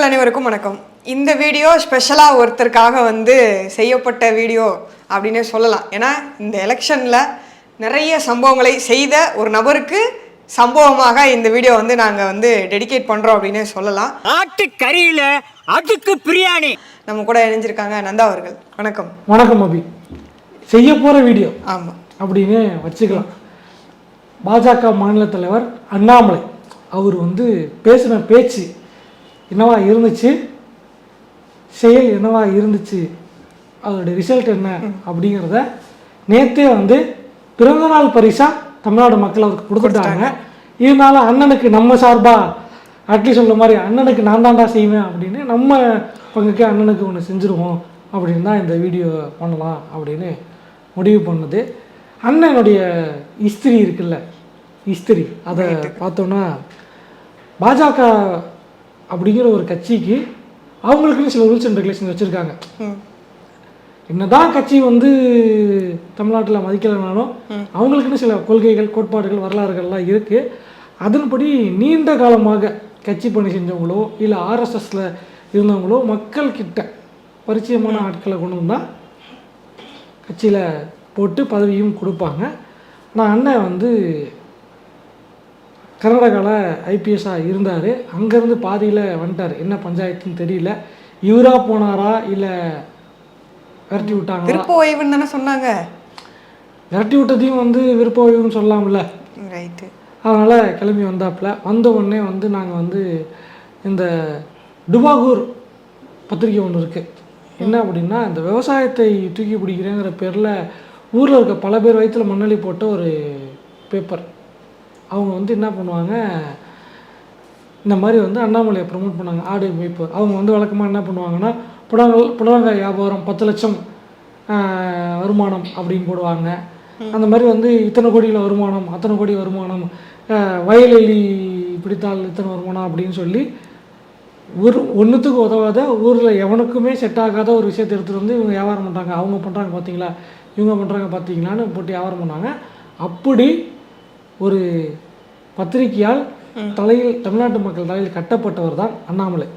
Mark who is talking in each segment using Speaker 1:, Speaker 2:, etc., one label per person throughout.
Speaker 1: நண்பர்கள் அனைவருக்கும் வணக்கம். இந்த வீடியோ ஸ்பெஷலாக ஒருத்தருக்காக வந்து செய்யப்பட்ட வீடியோ அப்படின்னே சொல்லலாம். ஏன்னா இந்த எலெக்ஷனில் நிறைய சம்பவங்களை செய்த ஒரு நபருக்கு சம்பவமாக இந்த வீடியோ வந்து நாங்கள் வந்து டெடிகேட் பண்ணுறோம் அப்படின்னே சொல்லலாம்.
Speaker 2: ஆட்டு கறியில அதுக்கு பிரியாணி.
Speaker 1: நம்ம கூட இணைஞ்சிருக்காங்க நந்தா அவர்கள். வணக்கம்.
Speaker 3: வணக்கம் அபி. செய்ய போகிற வீடியோ.
Speaker 1: ஆமாம்
Speaker 3: அப்படின்னு வச்சுக்கலாம். பாஜக மாநில தலைவர் அண்ணாமலை. அவர் வந்து பேசின பேச்சு என்னவா இருந்துச்சு? செயல் என்னவா இருந்துச்சு? அதோடைய ரிசல்ட் என்ன? அப்படிங்கிறத நேற்றே வந்து பிறந்தநாள் பரிசாக தமிழ்நாடு மக்கள் அவருக்கு கொடுத்துட்டாங்க. இருந்தாலும் அண்ணனுக்கு நம்ம சார்பாக அட்லி சொல்ல மாதிரி அண்ணனுக்கு நான் தாண்டா செய்வேன் அப்படின்னு நம்ம பங்குக்கு அண்ணனுக்கு ஒன்று செஞ்சுருவோம் அப்படின்னு தான் இந்த வீடியோ பண்ணலாம் அப்படின்னு முடிவு பண்ணுது. அண்ணனுடைய இஸ்திரி இருக்குல்ல? இஸ்திரி அதை பார்த்தோன்னா பாஜக அப்படிங்கிற ஒரு கட்சிக்கு அவங்களுக்குன்னு சில ரூல்ஸ் அண்ட் ரெகுலேஷன் வச்சுருக்காங்க. என்னதான் கட்சி வந்து தமிழ்நாட்டில் மதிக்கலைனாலும் அவங்களுக்குன்னு சில கொள்கைகள் கோட்பாடுகள் வரலாறுகள்லாம் இருக்குது அதன்படி நீண்ட காலமாக கட்சி பணி செஞ்சவங்களோ இல்லை ஆர்எஸ்எஸ்ல இருந்தவங்களோ மக்கள் கிட்ட பரிச்சயமான ஆட்களை கொண்டு வந்தால் கட்சியில் போட்டு பதவியும் கொடுப்பாங்க. ஆனால் அண்ணன் வந்து கர்நாடகாவில் ஐபிஎஸ்ஸாக இருந்தார். அங்கேருந்து பாதியில் வந்துட்டார். என்ன பஞ்சாயத்துன்னு தெரியல. இவராக போனாரா இல்லை விரட்டி விட்டாங்களா?
Speaker 1: விருப்ப ஓய்வுன்னு தானே சொன்னாங்க.
Speaker 3: விரட்டி விட்டதையும் வந்து விருப்ப ஓய்வுன்னு சொல்லலாம்ல
Speaker 1: ரைட்டு
Speaker 3: அதனால் கிளம்பி வந்தாப்புல. வந்த உடனே வந்து நாங்கள் வந்து இந்த டுபாகூர் பத்திரிக்கை ஒன்று இருக்குது என்ன அப்படின்னா இந்த விவசாயத்தை தூக்கி பிடிக்கிறேங்கிற பேரில் ஊரில் இருக்க பல பேர் வயிற்றுல மண்ணள்ளி போட்ட ஒரு பேப்பர் அவங்க வந்து என்ன பண்ணுவாங்க? இந்த மாதிரி வந்து அண்ணாமலையை ப்ரமோட் பண்ணாங்க. ஆடு மேய்ப்பு. அவங்க வந்து வழக்கமாக என்ன பண்ணுவாங்கன்னா புடலங்காய் புடலங்காய் வியாபாரம் பத்து லட்சம் வருமானம் அப்படின்னு போடுவாங்க. அந்த மாதிரி வந்து இத்தனை கோடியில் வருமானம் அத்தனை கோடி வருமானம் ஆஹ், வயலெலி பிடித்தால் இத்தனை வருமானம் அப்படின்னு சொல்லி ஒரு ஒன்றுத்துக்கு உதவாத ஊரில் எவனுக்குமே செட் ஆகாத ஒரு விஷயத்தை எடுத்துகிட்டு வந்து இவங்க வியாபாரம் பண்ணுறாங்க அவங்க பண்ணுறாங்க பார்த்தீங்களா இவங்க பண்ணுறாங்க பார்த்தீங்களான்னு போட்டு வியாபாரம் பண்ணாங்க. அப்படி ஒரு பத்திரிகையால் தலையில் தமிழ்நாட்டு மக்கள் தலையில் கட்டப்பட்டவர் தான் அண்ணாமலை.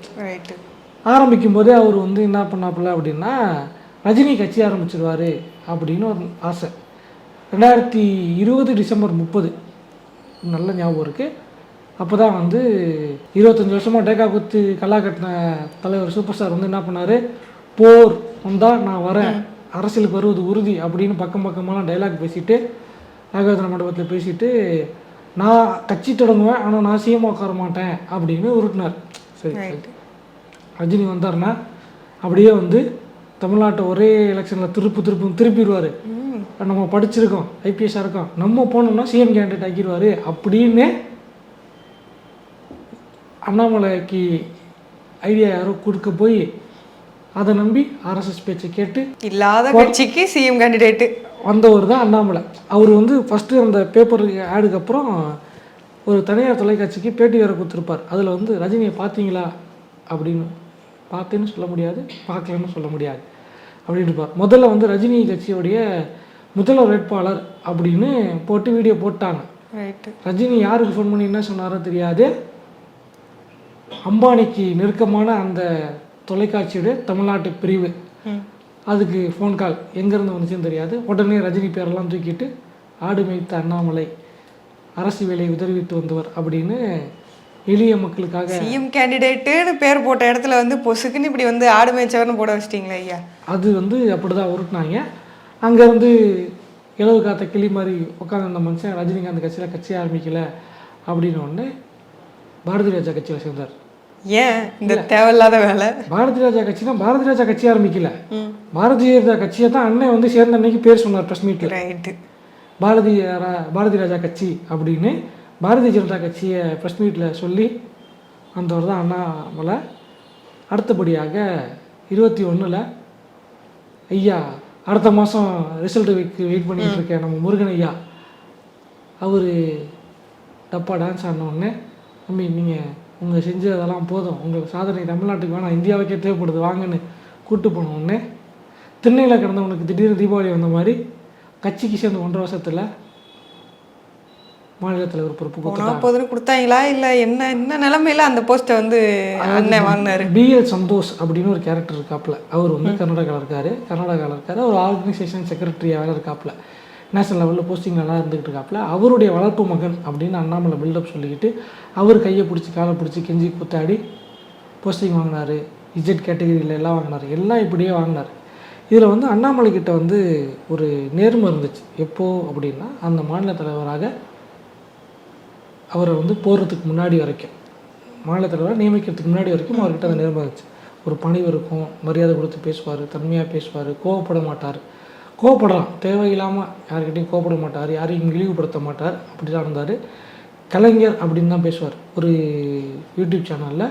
Speaker 3: ஆரம்பிக்கும் போதே அவர் வந்து என்ன பண்ணாப்புல அப்படின்னா ரஜினி கட்சி ஆரம்பிச்சிருவாரு அப்படின்னு ஒரு ஆசை. ரெண்டாயிரத்தி இருபது டிசம்பர் முப்பது. நல்ல ஞாபகம் இருக்குது அப்போ தான் வந்து இருபத்தஞ்சி வருஷமாக டேக்கா குத்து கல்லா கட்டின தலைவர் சூப்பர் ஸ்டார் வந்து என்ன பண்ணார்? போர் வந்தால் நான் வரேன். அரசியலுக்கு வருவது உறுதி அப்படின்னு பக்கம் பக்கமெல்லாம் டைலாக் பேசிட்டு ராகவேந்திர மண்டபத்தில் பேசிட்டு நான் கட்சி தொடங்குவேன் ஆனால் நான் சிஎம் உட்கார மாட்டேன் அப்படின்னு உருட்டினார். சரி ரஜினி வந்தாருன்னா அப்படியே வந்து தமிழ்நாட்டை ஒரே எலெக்ஷனில் திருப்பு திருப்பு திருப்பிடுவார். நம்ம படிச்சிருக்கோம் ஐபிஎஸ்ஸாக இருக்கோம் நம்ம போனோம்னா சிஎம் கேண்டிடேட் ஆக்கிடுவார் அப்படின்னு அண்ணாமலைக்கு ஐடியா யாரோ கொடுக்க போய் அதை நம்பி ஆர்எஸ்எஸ் பேச்சை கேட்டு
Speaker 1: இல்லாத கட்சிக்கு சிஎம் கேண்டிடேட்டு
Speaker 3: வந்தவர் தான் அண்ணாமலை. அவர் வந்து ஃபஸ்ட்டு அந்த பேப்பர் ஆடுக்கு அப்புறம் ஒரு தனியார் தொலைக்காட்சிக்கு பேட்டி வேறு கொடுத்துருப்பார். அதில் வந்து ரஜினியை பார்த்தீங்களா? அப்படின்னு. பார்த்தேன்னு சொல்ல முடியாது பார்க்கலன்னு சொல்ல முடியாது அப்படின்னு இருப்பார். முதல்ல வந்து ரஜினி கட்சியோடைய முதல்வர் வேட்பாளர் அப்படின்னு போட்டு வீடியோ போட்டாங்க. ரஜினி யாருக்கு ஃபோன் பண்ணி என்ன சொன்னாரோ தெரியாது. அம்பானிக்கு நெருக்கமான அந்த தொலைக்காட்சியுடைய தமிழ்நாட்டு பிரிவு. அதுக்கு ஃபோன் கால் எங்கேருந்து வந்துச்சுன்னு தெரியாது. உடனே ரஜினி பேரெல்லாம் தூக்கிட்டு ஆடு மேய்த்த அண்ணாமலை அரசு வேலை உதவிட்டு வந்தவர் அப்படின்னு எளிய மக்களுக்காக
Speaker 1: சிஎம் கேண்டிடேட்டுன்னு பேர் போட்ட இடத்துல வந்து பொசுக்குன்னு இப்படி வந்து ஆடு மேய்ச்சவர்னு போட வச்சிட்டீங்களே ஐயா?
Speaker 3: அது வந்து அப்படி தான் உருட்டினாங்க. அங்கேருந்து இலவு காத்த கிளி மாதிரி உட்காந்துருந்த மனுஷன் ரஜினிகாந்த் கட்சியில் கட்சி ஆரம்பிக்கல அப்படின்னு ஒன்று பாரதி ராஜா கட்சியில் சேர்ந்தார்.
Speaker 1: ஏன் இந்த தேவையில்லாத வேலை?
Speaker 3: பாரதி ராஜா கட்சினா பாரதி ராஜா கட்சி ஆரம்பிக்கல. பாரதிய ஜனதா கட்சியை தான் அண்ணன் வந்து சேர்ந்த அன்னைக்கு பேர் சொன்னார் ப்ரெஸ் மீட்டில்
Speaker 1: ரைட்டு
Speaker 3: பாரதிய ரா- பாரதி ராஜா கட்சி அப்படின்னு பாரதிய ஜனதா கட்சியை ப்ரெஸ் மீட்டில் சொல்லி வந்தவர் தான் அண்ணாமலை. அடுத்தபடியாக இருபத்தி ஒன்றில் ஐயா அடுத்த மாதம் ரிசல்ட் வெயிட் வெயிட் பண்ணிட்டு இருக்கேன் நம்ம முருகன் ஐயா. அவர் டப்பா டான்ஸ் ஆடின உடனே தம்பி நீங்கள் உங்கள் செஞ்சதெல்லாம் போதும். உங்கள் சாதனை தமிழ்நாட்டுக்கு வேணாம். இந்தியாவுக்கே தேவைப்படுது. வாங்கன்னு கூட்டு போன உடனே திண்ணையில் கிடந்தவனுக்கு திடீர்னு தீபாவளி வந்த மாதிரி கட்சிக்கு சேர்ந்த ஒன்றரை வருஷத்தில் மாநில தலைவர் பொறுப்பு
Speaker 1: போதுன்னு கொடுத்தாங்களா? இல்லை என்ன என்ன நிலமையில அந்த போஸ்ட்டை வந்து அண்ணன் வாங்கினாரு?
Speaker 3: பிஎல் சந்தோஷ் அப்படின்னு ஒரு கேரக்டர் இருக்காப்புல. அவர் வந்து கர்நாடகாவில் இருக்காரு. கர்நாடகாவில் இருக்காரு. ஒரு ஆர்கனைசேஷன் செக்ரட்டரியாக வேலை இருக்காப்புல. நேஷனல் லெவலில் போஸ்டிங் நல்லா இருந்துகிட்டு இருக்காப்புல. அவருடைய வளர்ப்பு மகன் அப்படின்னு அண்ணாமலை பில்டப் சொல்லிக்கிட்டு அவர் கையை பிடிச்சி காலை பிடிச்சி கெஞ்சி குத்தாடி போஸ்டிங் வாங்கினாரு. இஜெட் கேட்டகரியில் எல்லாம் வாங்கினார். எல்லாம் இப்படியே வாங்கினார். இதில் வந்து அண்ணாமலை கிட்ட வந்து ஒரு நேர்மை இருந்துச்சு. எப்போது அப்படின்னா அந்த மாநில தலைவராக அவரை வந்து போகிறதுக்கு முன்னாடி வரைக்கும். மாநில தலைவரை நியமிக்கிறதுக்கு முன்னாடி வரைக்கும் அவர்கிட்ட அந்த நேர்மை இருந்துச்சு. ஒரு பணிவு இருக்கும் மரியாதை கொடுத்து பேசுவார் தன்மையாக பேசுவார் கோவப்பட மாட்டார். கோவப்படலாம் தேவையில்லாமல் யார்கிட்டையும் கோவப்பட மாட்டார் யாரையும் இழிவுபடுத்த மாட்டார். அப்படி தான் இருந்தார். கலைஞர் அப்படின்னு தான் பேசுவார். ஒரு யூடியூப் சேனலில்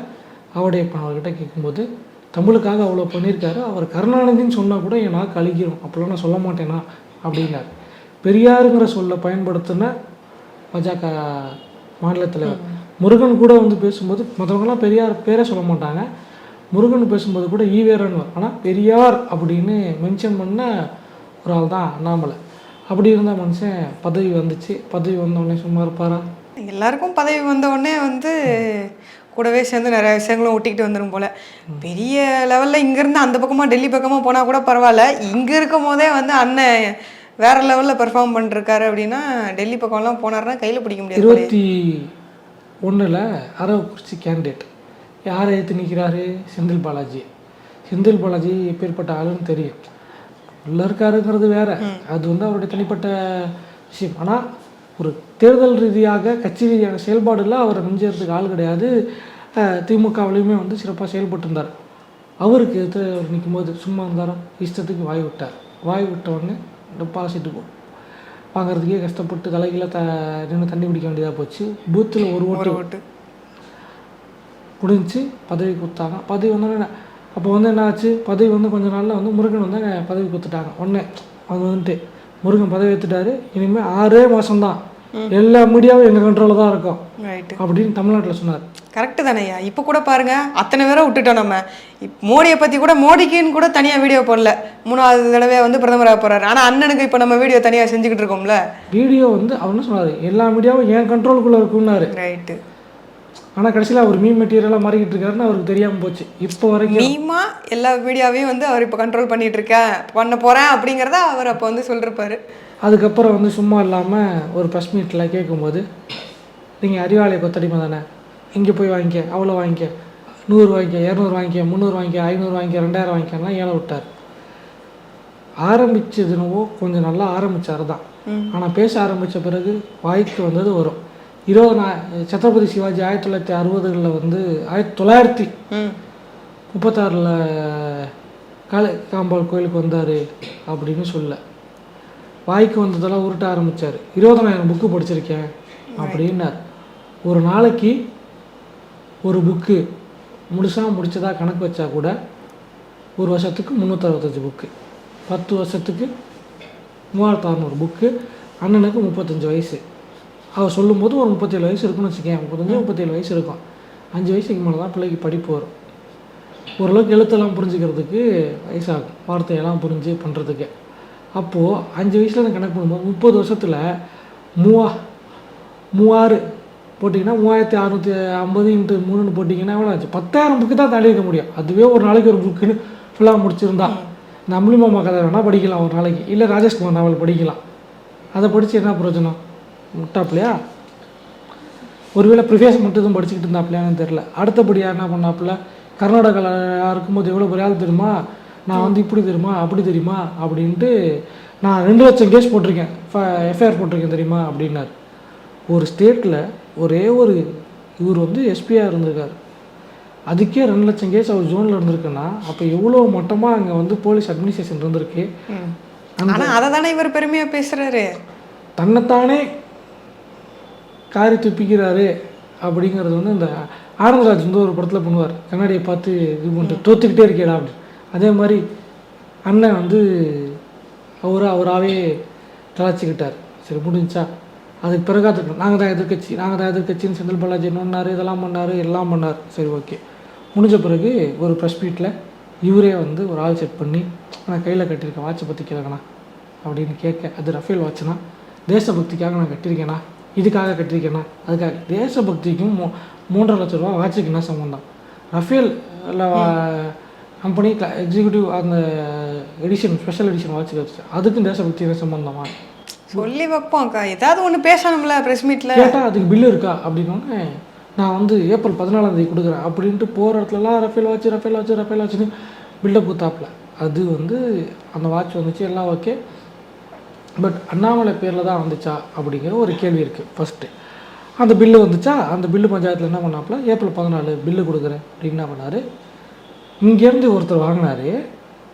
Speaker 3: அவருடைய அவர்கிட்ட கேட்கும்போது தமிழுக்காக அவ்வளோ பண்ணியிருக்காரு. அவர் கருணாநிதின்னு சொன்னால் கூட என் நாக்கு அழிக்கிறோம் அப்படிலாம் நான் சொல்ல மாட்டேனா? அப்படின்னார். பெரியாருங்கிற சொல்ல பயன்படுத்தின பாஜக மாநில தலைவர் முருகன் கூட வந்து பேசும்போது மற்றவங்களாம் பெரியார் பேரே சொல்ல மாட்டாங்க. முருகன் பேசும்போது கூட ஈவேரன்னு ஆனால் பெரியார் அப்படின்னு மென்ஷன் பண்ண ஒரு ஆள் தான் அண்ணாமலை. அப்படி இருந்த மனுஷன் பதவி வந்துச்சு. பதவி வந்தோடனே சும்மா இருப்பாரா?
Speaker 1: எல்லாருக்கும் பதவி வந்த உடனே வந்து கூடவே சேர்ந்து நிறைய விஷயங்களும் ஒட்டிக்கிட்டு வந்துடும் போல. பெரிய லெவலில் இங்கேருந்து அந்த பக்கமாக டெல்லி பக்கமாக போனால் கூட பரவாயில்ல. இங்கே இருக்கும் போதே வந்து அண்ணன் வேற லெவலில் பெர்ஃபார்ம் பண்ணிருக்காரு அப்படின்னா டெல்லி பக்கம்லாம் போனாருன்னா கையில் பிடிக்க முடியாது.
Speaker 3: இருபத்தி ஒன்றில் அரவக்குறிச்சி கேண்டிடேட் யாரை ஏற்று நிற்கிறாரு செந்தில் பாலாஜி. செந்தில் பாலாஜி எப்பேற்பட்ட ஆளுன்னு தெரியும். உள்ள இருக்காருங்கிறது வேற அது வந்து அவருடைய தனிப்பட்ட விஷயம். ஆனால் ஒரு தேர்தல் ரீதியாக கட்சி ரீதியான செயல்பாடுல அவரை மிஞ்சறதுக்கு ஆள் கிடையாது. திமுகவிலையுமே வந்து சிறப்பாக செயல்பட்டு இருந்தார் அவருக்கு எதிர்த்து அவர் நிற்கும்போது சும்மா இருந்தாரோ? இஷ்டத்துக்கு வாய் விட்டார். வாய் விட்ட உடனே டெபாசிட்டு வாங்குறதுக்கே கஷ்டப்பட்டு தலைகீழ த நின்று தண்ணி குடிக்க வேண்டியதாக போச்சு. பூத்தில் ஒரு ஓட்டு
Speaker 1: ஒரு ஓட்டு.
Speaker 3: முடிஞ்சு பதவி கொடுத்தாங்க. பதவி வந்தோடனே அப்போ வந்து என்ன ஆச்சு பதவி வந்து கொஞ்ச நாளில் வந்து முருகன் வந்து பதவி கொடுத்துட்டாங்க. உடனே அது வந்துட்டு முருகன் பதவி எடுத்துட்டாரு இனிமேல் ஆறே மாதம்தான் எல்லா மீடியாவும் எங்கள் கண்ட்ரோலில் தான் இருக்கும்.
Speaker 1: ரைட்டு
Speaker 3: அப்படின்னு தமிழ்நாட்டில் சொன்னார்.
Speaker 1: கரெக்டு தானேய்யா இப்போ கூட பாருங்க அத்தனை பேரை விட்டுட்டோம் நம்ம. மோடியை பற்றி கூட மோடிக்குன்னு கூட தனியாக வீடியோ போடல. மூணாவது தடவை வந்து பிரதமராக போகிறாரு ஆனால் அண்ணனுக்கு இப்போ நம்ம வீடியோ தனியாக செஞ்சுக்கிட்டு இருக்கோம்ல.
Speaker 3: வீடியோ வந்து அவர் என்ன சொன்னார்? எல்லா மீடியாவும் என் கண்ட்ரோலுக்குள்ளே இருக்குன்னாரு
Speaker 1: ரைட்டு
Speaker 3: ஆனால் கடைசியில் அவர் மீன் மெட்டீரியலாக மாறிக்கிட்டு இருக்காருன்னு அவருக்கு தெரியாமல் போச்சு. இப்போ வரைக்கும்
Speaker 1: நீமா எல்லா மீடியாவையும் வந்து அவர் இப்போ கண்ட்ரோல் பண்ணிட்டு இருக்கேன் பண்ண போகிறேன் அப்படிங்கிறத அவர் அப்போ வந்து சொல்லிருப்பாரு.
Speaker 3: அதுக்கப்புறம் வந்து சும்மா இல்லாமல் ஒரு ப்ரெஸ் மீட்டில் கேட்கும்போது நீங்கள் அறிவாலய கொத்தடிமை தானே? இங்கே போய் வாங்கிக்க அவ்வளோ வாங்கிக்க. நூறு வாங்கிக்க இரநூறு வாங்கிக்க முந்நூறு வாங்கிக்க ஐநூறு வாங்கிக்க ரெண்டாயிரம் வாங்கிக்கலாம் ஏழை விட்டார். ஆரம்பிச்சதுனவோ கொஞ்சம் நல்லா ஆரம்பிச்சார் தான் ஆனால் பேச ஆரம்பித்த பிறகு வாய்க்கு வந்தது வரும். இருபது சத்ரபதி சிவாஜி ஆயிரத்தி தொள்ளாயிரத்தி அறுபதுகளில் வந்து ஆயிரத்தி தொள்ளாயிரத்தி முப்பத்தாறில் காளை காம்பாள் கோயிலுக்கு வந்தார் அப்படின்னு சொல்ல. வாய்க்கு வந்ததெல்லாம் உருட்ட ஆரம்பித்தார் இருபதனாயிரம் புக்கு படிச்சிருக்கேன் அப்படின்னார். ஒரு நாளைக்கு ஒரு புக்கு முழுசாக முடிச்சதா கணக்கு வச்சா கூட ஒரு வருஷத்துக்கு முந்நூற்றறுபத்தஞ்சு புக்கு. பத்து வருஷத்துக்கு மூவாயிரத்து அறநூறு புக்கு. அண்ணனுக்கு முப்பத்தஞ்சு வயசு. அவர் சொல்லும்போது ஒரு முப்பத்தேழு வயசு இருக்குன்னு வச்சுக்கேன். முப்பத்தஞ்சு முப்பத்தேழு வயசு இருக்கும். அஞ்சு வயசுக்கு மேலே தான் பிள்ளைக்கு படிப்பு வரும். ஓரளவுக்கு எழுத்தெல்லாம் புரிஞ்சுக்கிறதுக்கு வயசாகும். வார்த்தையெல்லாம் புரிஞ்சு பண்ணுறதுக்கு அப்போது அஞ்சு வயசில் நான் கணக்கு பண்ணும்போது முப்பது வருஷத்தில் மூவா மூவாறு போட்டிங்கன்னா மூவாயிரத்தி அறநூற்றி ஐம்பது இன்ட்டு மூணுன்னு போட்டிங்கன்னா எவ்வளோ ஆச்சு? பத்தாயிரம் புக்கு தான் தாண்டி இருக்க முடியும். அதுவே ஒரு நாளைக்கு ஒரு புக்குன்னு ஃபுல்லாக முடிச்சிருந்தா. இந்த அம்பளி மாமா கதை வேணால் படிக்கலாம் ஒரு நாளைக்கு. இல்லை ராஜேஷ்குமார் நாவல் படிக்கலாம். அதை படித்து என்ன பிரயோஜனம்? முட்டாப்லையா ஒருவேளை ப்ரிவியஸ் மட்டும் தான் படிச்சுக்கிட்டு இருந்தாப்லையான்னு தெரில அடுத்தபடியாக என்ன பண்ணாப்புல? கர்நாடகாவில் இருக்கும்போது எவ்வளோ பெரிய ஆள் தெரியுமா? நான் வந்து இப்படி தெரியுமா? அப்படி தெரியுமா? அப்படின்ட்டு நான் ரெண்டு லட்சம் கேஸ் போட்டிருக்கேன். எஃப்ஐஆர் போட்டிருக்கேன் தெரியுமா? அப்படின்னார். ஒரு ஸ்டேட்டில் ஒரே ஒரு இவர் வந்து எஸ்பியாக இருந்திருக்கார். அதுக்கே ரெண்டு லட்சம் கேஸ் அவர் ஜோனில் இருந்திருக்குன்னா அப்போ எவ்வளோ மட்டமாக அங்கே வந்து போலீஸ் அட்மினிஸ்ட்ரேஷன் இருந்திருக்கு?
Speaker 1: ஆனால் அதை தானே இவர் பெருமையாக பேசுகிறாரு
Speaker 3: தன்னைத்தானே காரி துப்பிக்கிறாரு அப்படிங்கிறது வந்து இந்த ஆனந்தராஜ் வந்து ஒரு படத்தில் பண்ணுவார். கண்ணாடியை பார்த்து இது பண்ணிட்டு தோத்துக்கிட்டே இருக்கேடா அப்படின்னு. அதே மாதிரி அண்ணன் வந்து அவர் அவராகவே கலாச்சிக்கிட்டார் சரி முடிஞ்சா. அதுக்கு பிறகு அதுக்கு நாங்கள் தான் எதிர்க்கட்சி. நாங்கள் தான் எதிர்க்கட்சின்னு செந்தில் பாலாஜி நோன்னார் இதெல்லாம் பண்ணார் எல்லாம் பண்ணார். சரி ஓகே. முடிஞ்ச பிறகு ஒரு ப்ரெஸ் மீட்டில் இவரே வந்து ஒரு ஆள் செட் பண்ணி நான் கையில் கட்டியிருக்கேன் வாட்சை பற்றி கேட்கணா அப்படின்னு கேட்க அது ரஃபேல் வாட்சுனா தேசபக்திக்காக நான் கட்டியிருக்கேனா இதுக்காக கட்டியிருக்கேனா அதுக்காக. தேசபக்திக்கும் மூ மூன்றரை லட்ச ரூபா வாட்சுக்கு என்ன சம்மந்தம் ரஃபேல் கம்பெனி எக்ஸிக்யூட்டிவ் அந்த எடிஷன் ஸ்பெஷல் எடிஷன் வாட்ச் வச்சு அதுக்கும் தேசபக்தி என்ன சம்மந்தமா
Speaker 1: சொல்லி வைப்போம் அக்கா. ஏதாவது ஒன்று பேசணும்ல ப்ரெஸ் மீட்டில்
Speaker 3: கேட்டால் அதுக்கு பில்லு இருக்கா? அப்படின்னோடனே நான் வந்து ஏப்ரல் பதினாலாம் தேதி கொடுக்குறேன் அப்படின்ட்டு போகிற இடத்துலலாம் Rafale watch Rafale watch Rafale வாட்ச்னு பில்லை கொடுத்தாப்புல. அது வந்து அந்த வாட்ச் வந்துச்சு எல்லாம் ஓகே பட் அண்ணாமலை பேரில் தான் வந்துச்சா அப்படிங்கிற ஒரு கேள்வி இருக்குது ஃபஸ்ட்டு அந்த பில்லு வந்துச்சா? அந்த பில்லு பஞ்சாயத்தில் என்ன பண்ணாப்புல? ஏப்ரல் பதினாலு பில்லு கொடுக்குறேன் அப்படின்னு என்ன பண்ணார்? இங்கேருந்து ஒருத்தர் வாங்கினாரு.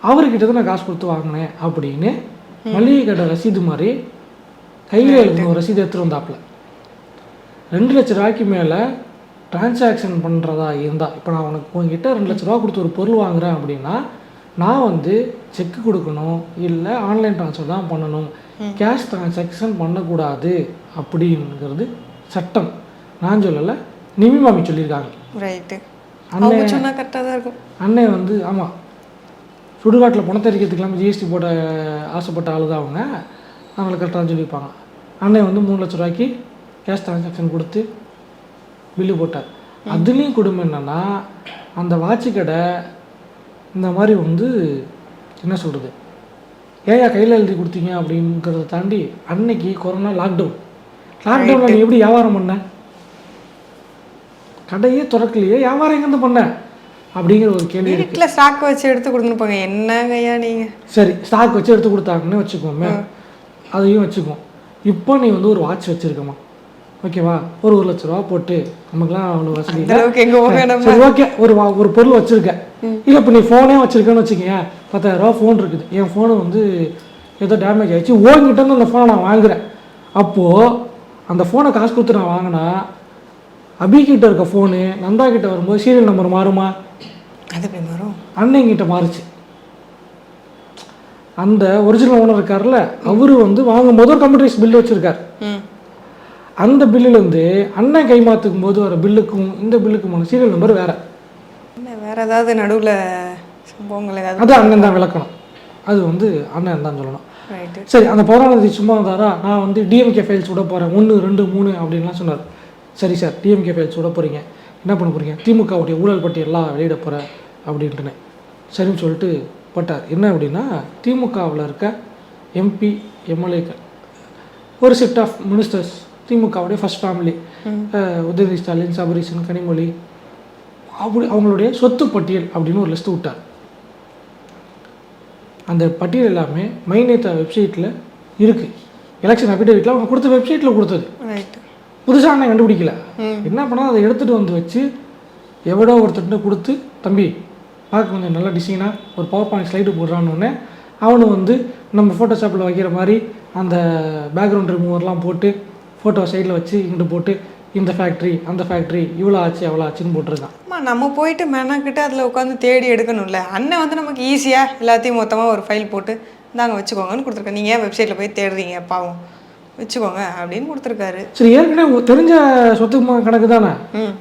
Speaker 3: அவர்கிட்ட தான் நான் காசு கொடுத்து வாங்கினேன் அப்படின்னு மளிகை கடை ரசீது மாதிரி கையில் எழுதின ஒரு ரசீது எடுத்துகிட்டு வந்தாப்புல. ரெண்டு லட்ச ரூபாய்க்கு மேலே டிரான்சாக்ஷன் பண்ணுறதா இருந்தால் இப்போ நான் உனக்கு உங்ககிட்ட ரெண்டு லட்ச ரூபா கொடுத்து ஒரு பொருள் வாங்குறேன் அப்படின்னா நான் வந்து செக்கு கொடுக்கணும் இல்லை ஆன்லைன் ட்ரான்ஸ்ஃபர் தான் பண்ணணும். கேஷ் டிரான்சாக்ஷன் பண்ணக்கூடாது அப்படிங்கிறது சட்டம். நான் சொல்லலை நிமி மாமி சொல்லியிருக்காங்க.
Speaker 1: ரைட்டு கரெக்டாக தான் இருக்கும்.
Speaker 3: அண்ணன் வந்து ஆமாம் சுடுகாட்டில் பணம் தெரிவிக்கிறதுக்கெல்லாம் ஜிஎஸ்டி போட ஆசைப்பட்ட ஆளு தான் அவங்க. அதனால் கரெக்டாக சொல்லியிருப்பாங்க. அண்ணன் வந்து மூணு லட்ச ரூபாய்க்கு கேஷ் ட்ரான்சாக்ஷன் கொடுத்து பில்லு போட்டார். அதுலேயும் கொடுமை என்னென்னா அந்த வாட்சி கடை இந்த மாதிரி வந்து என்ன சொல்கிறது ஏயா கையில் எழுதி கொடுத்தீங்க அப்படிங்கிறத தாண்டி அன்னைக்கு கொரோனா லாக்டவுன் லாக்டவுனில் நீ எப்படி வியாபாரம் பண்ண? கடையே திறக்கலையே வியாபாரம் எங்கேருந்து பண்ண? அப்படிங்கிற ஒரு கேள்வி
Speaker 1: வீட்டில் ஸ்டாக் வச்சு எடுத்து கொடுத்துன்னு போங்க. என்னங்க ஐயா நீங்கள்
Speaker 3: சரி ஸ்டாக் வச்சு எடுத்து கொடுத்தாங்கன்னு வச்சுக்கோமே. அதையும் வச்சுக்குவோம். இப்போ நீ வந்து ஒரு வாட்ச் வச்சிருக்கமா ஓகேவா? ஒரு ஒரு லட்ச ரூபா போட்டு நமக்குலாம் அவ்வளோ வசதி சரி ஓகே. ஒரு ஒரு பொருள் வச்சிருக்க. இல்லை இப்போ நீ ஃபோனே வச்சிருக்கேன்னு வச்சுக்கேன் பத்தாயிரம் ரூபா ஃபோன் இருக்குது. என் ஃபோனு வந்து ஏதோ டேமேஜ் ஆயிடுச்சு. ஓங்கிட்ட இருந்து அந்த ஃபோனை நான் வாங்குறேன். அப்போது அந்த ஃபோனை காசு கொடுத்து நான் வாங்கினா அபி கிட்ட இருக்க ஃபோனு நந்தா கிட்ட வரும்போது சீரியல் நம்பர் மாறுமா?
Speaker 1: அது எப்படி மாறும்?
Speaker 3: அண்ணன் கிட்ட மாறுச்சு. அந்த ஒரிஜினல் ஓனர் இருக்கார்ல அவரு வந்து வாங்கும்போது ஒரு கம்ப்யூட்டரைஸ் பில் வச்சிருக்கார். அந்த பில்லுலேருந்து அண்ணன் கைமாத்துக்கும் போது வர பில்லுக்கும் இந்த பில்லுக்குமான சீரியல் நம்பர் வேற.
Speaker 1: வேற ஏதாவது நடுவில் சம்பவங்கள் ஏதாவது
Speaker 3: அது அண்ணன் தான் விளக்கணும். அது வந்து அண்ணன் தான் சொல்லணும். சரி அந்த பதினாலாம் தேதி சும்மா வந்தாரா? நான் வந்து டிஎம்கே ஃபைல்ஸ் விட போகிறேன் ஒன்று ரெண்டு மூணு அப்படின்லாம் சொன்னார். சரி சார் டிஎம்கே ஃபைல்ஸ் விட போகிறீங்க என்ன பண்ண போகிறீங்க திமுகவுடைய ஊழல் பட்டியலாம் வெளியிட போகிறேன் அப்படின்ட்டுனே சரின்னு சொல்லிட்டு போட்டார். என்ன அப்படின்னா திமுகவில் இருக்க எம்பி எம்எல்ஏக்கள் ஒரு செட் ஆஃப் மினிஸ்டர்ஸ் திமுகவுடைய ஃபர்ஸ்ட் ஃபேமிலி உதயநிதி ஸ்டாலின் சபரீசன் கனிமொழி அப்படி அவங்களுடைய சொத்து பட்டியல் அப்படின்னு ஒரு லிஸ்ட் விட்டார். அந்த பட்டியல் எல்லாமே மைநேத்தா வெப்சைட்டில் இருக்குது எலெக்ஷன் அஃபிடேவிட்டில் அவங்க கொடுத்த வெப்சைட்டில் கொடுத்தது. புதுசாக அண்ணன் கண்டுபிடிக்கல. என்ன பண்ணால் அதை எடுத்துகிட்டு வந்து வச்சு எவ்வளோ ஒருத்தர்கிட்ட கொடுத்து தம்பி பார்க்க கொஞ்சம் நல்ல டிசைனாக ஒரு பவர் பாயிண்ட் ஸ்லைடு போடுறான்னு அவனு வந்து நம்ம ஃபோட்டோஷாப்பில் வைக்கிற மாதிரி அந்த பேக்ரவுண்ட் ரிமூவர்லாம் போட்டு ஃபோட்டோ சைடில் வச்சு இங்கிட்டு போட்டு இந்த ஃபேக்ட்ரி அந்த ஃபேக்ட்ரி இவ்வளோ ஆச்சு அவ்வளோ ஆச்சுன்னு போட்டிருக்கான்
Speaker 1: அம்மா நம்ம போயிட்டு மெனக்கிட்டு அதில் உட்காந்து தேடி எடுக்கணும்ல. அண்ணன் வந்து நமக்கு ஈஸியாக எல்லாத்தையும் மொத்தமாக ஒரு ஃபைல் போட்டு இந்தாங்க வச்சுக்கோங்கன்னு கொடுத்துருக்கேன் நீங்கள் ஏன் வெப்சைட்டில் போய் தேடுறீங்க பாவம். வச்சுக்கோங்க அப்படின்னு கொடுத்துருக்காரு.
Speaker 3: சரி ஏற்கனவே தெரிஞ்ச சொத்து கணக்கு தானே?
Speaker 1: ம்.